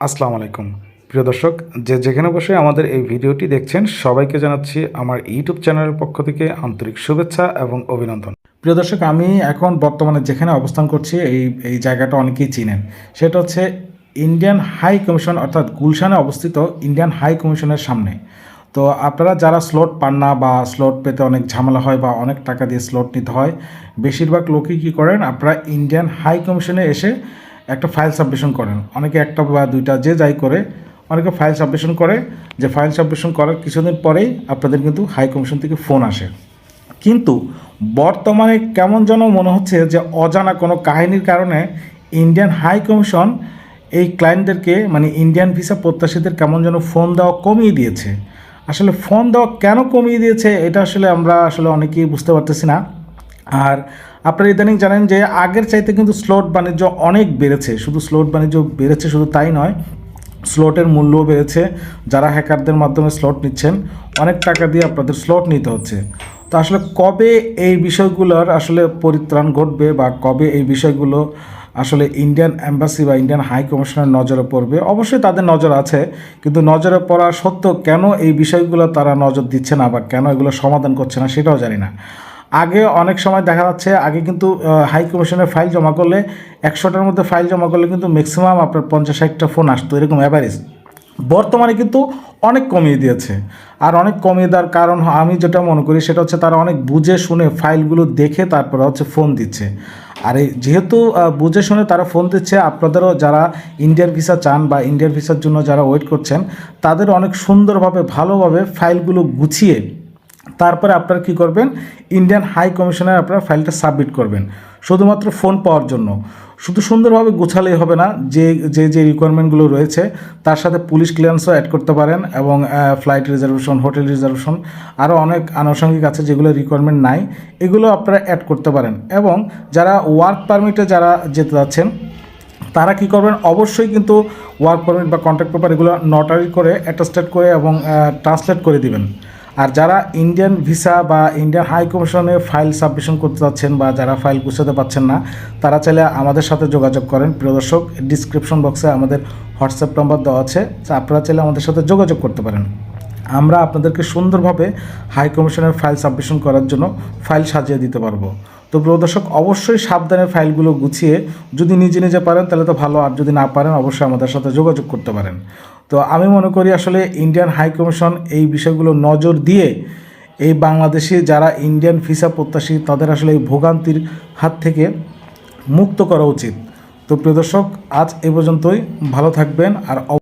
আসসালামু আলাইকুম। প্রিয় দর্শক, যে যেখানে বসে আমাদের এই ভিডিওটি দেখছেন, সবাইকে জানাচ্ছি আমার ইউটিউব চ্যানেলের পক্ষ থেকে আন্তরিক শুভেচ্ছা এবং অভিনন্দন। প্রিয় দর্শক, আমি এখন বর্তমানে যেখানে অবস্থান করছি, এই এই জায়গাটা অনেকেই চিনেন। সেটা হচ্ছে ইন্ডিয়ান হাই কমিশন, অর্থাৎ গুলশানে অবস্থিত ইন্ডিয়ান হাই কমিশনের সামনে। তো আপনারা যারা স্লট পান না বা স্লট পেতে অনেক ঝামেলা হয় বা অনেক টাকা দিয়ে স্লট নিতে হয়, বেশিরভাগ লোকই কী করেন, আপনারা ইন্ডিয়ান হাই কমিশনে এসে একটা ফাইল সাবমিশন করেন। অনেকে একটা বা দুইটা যে যাই করে, অনেকে ফাইল সাবমিশন করে। যে ফাইল সাবমিশন করার কিছুদিন পরেই আপনাদের কিন্তু হাই কমিশন থেকে ফোন আসে। কিন্তু বর্তমানে কেমন যেন মনে হচ্ছে যে অজানা কোনো কাহিনীর কারণে ইন্ডিয়ান হাই কমিশন এই ক্লায়েন্টদেরকে মানে ইন্ডিয়ান ভিসা প্রত্যাশীদের কেমন যেন ফোন দেওয়া কমিয়ে দিয়েছে। আসলে ফোন দেওয়া কেন কমিয়ে দিয়েছে, এটা আসলে আমরা আসলে অনেকেই বুঝতে পারতেছি না। আর আপনারা ইদানিং জানেন যে আগের চাইতে কিন্তু স্লট বাণিজ্য অনেক বেড়েছে। শুধু স্লট বাণিজ্য বেড়েছে, শুধু তাই নয়, স্লটের মূল্যও বেড়েছে। যারা হ্যাকারদের মাধ্যমে স্লট নিচ্ছেন, অনেক টাকা দিয়ে আপনাদের স্লট নিতে হচ্ছে। তো আসলে কবে এই বিষয়গুলোর আসলে পরিত্রাণ ঘটবে বা কবে এই বিষয়গুলো আসলে ইন্ডিয়ান অ্যাম্বাসি বা ইন্ডিয়ান হাই কমিশনের নজরে পড়বে? অবশ্যই তাদের নজর আছে, কিন্তু নজরে পড়া সত্ত্বেও কেন এই বিষয়গুলো তারা নজর দিচ্ছে না বা কেন এগুলো সমাধান করছে না সেটাও জানি না। আগে অনেক সময় দেখা যাচ্ছে, আগে কিন্তু হাই কমিশনের ফাইল জমা করলে একশোটার মধ্যে ফাইল জমা করলে কিন্তু ম্যাক্সিমাম আপনার পঞ্চাশ ষাটটা ফোন আসতো, এরকম অ্যাভারেজ বর্তমানে কিন্তু অনেক কমিয়ে দিয়েছে। আর অনেক কমিয়ে দেওয়ার কারণ আমি যেটা মনে করি, সেটা হচ্ছে তারা অনেক বুঝে শুনে ফাইলগুলো দেখে তারপরে হচ্ছে ফোন দিচ্ছে। আর যেহেতু বুঝে শুনে তারা ফোন দিচ্ছে, আপনাদেরও যারা ইন্ডিয়ান ভিসা চান বা ইন্ডিয়ান ভিসার জন্য যারা ওয়েট করছেন, তাদের অনেক সুন্দরভাবে, ভালোভাবে ফাইলগুলো গুছিয়ে তারপরে আপনারা কী করবেন? ইন্ডিয়ান হাই কমিশনার আপনারা ফাইলটা সাবমিট করবেন। শুধুমাত্র ফোন পাওয়ার জন্য। শুধু সুন্দরভাবে গোছালেই হবে না, যে যে যে রিকোয়ারমেন্টগুলো রয়েছে, তার সাথে পুলিশ ক্লিয়ারেন্সও অ্যাড করতে পারেন এবং ফ্লাইট রিজার্ভেশন হোটেল রিজার্ভেশন আরও অনেক আনুষঙ্গিক আছে যেগুলো রিকোয়ারমেন্ট নাই, এগুলো আপনারা অ্যাড করতে পারেন। এবং যারা ওয়ার্ক পারমিটে যারা যেতে যাচ্ছেন, তারা কি করবেন? অবশ্যই কিন্তু ওয়ার্ক পারমিট বা কন্ট্রাক্ট পেপার এগুলো নটারি করে অ্যাটাস্টেড করে এবং ট্রান্সলেট করে দিবেন। আর যারা ইন্ডিয়ান ভিসা বা ইন্ডিয়ান হাই কমিশনে ফাইল সাবমিশন করতে যাচ্ছেন বা যারা ফাইল গুছাতে পাচ্ছেন না, তারা চাইলে আমাদের সাথে যোগাযোগ করেন। প্রিয় দর্শক ডিসক্রিপশন বক্সে আমাদের হোয়াটসঅ্যাপ নাম্বার দেওয়া আছে। আপনারা চাইলে আমাদের সাথে যোগাযোগ করতে পারেন। আমরা আপনাদেরকে সুন্দরভাবে হাই কমিশনের ফাইল সাবমিশন করার জন্য ফাইল সাজিয়ে দিতে পারব। তো প্রিয় দর্শক, অবশ্যই সাবধানে ফাইলগুলো গুছিয়ে যদি নিজে নিজে পারেন, তাহলে তো ভালো। আর যদি না পারেন, অবশ্যই আমাদের সাথে যোগাযোগ করতে পারেন। তো আমি মনে করি আসলে ইন্ডিয়ান হাই কমিশন এই বিষয়গুলো নজর দিয়ে এই বাংলাদেশে যারা ইন্ডিয়ান ভিসা প্রত্যাশী, তাদের আসলে এই ভোগান্তির হাত থেকে মুক্ত করা উচিত। তো প্রিয় দর্শক, আজ এ পর্যন্তই। ভালো থাকবেন আর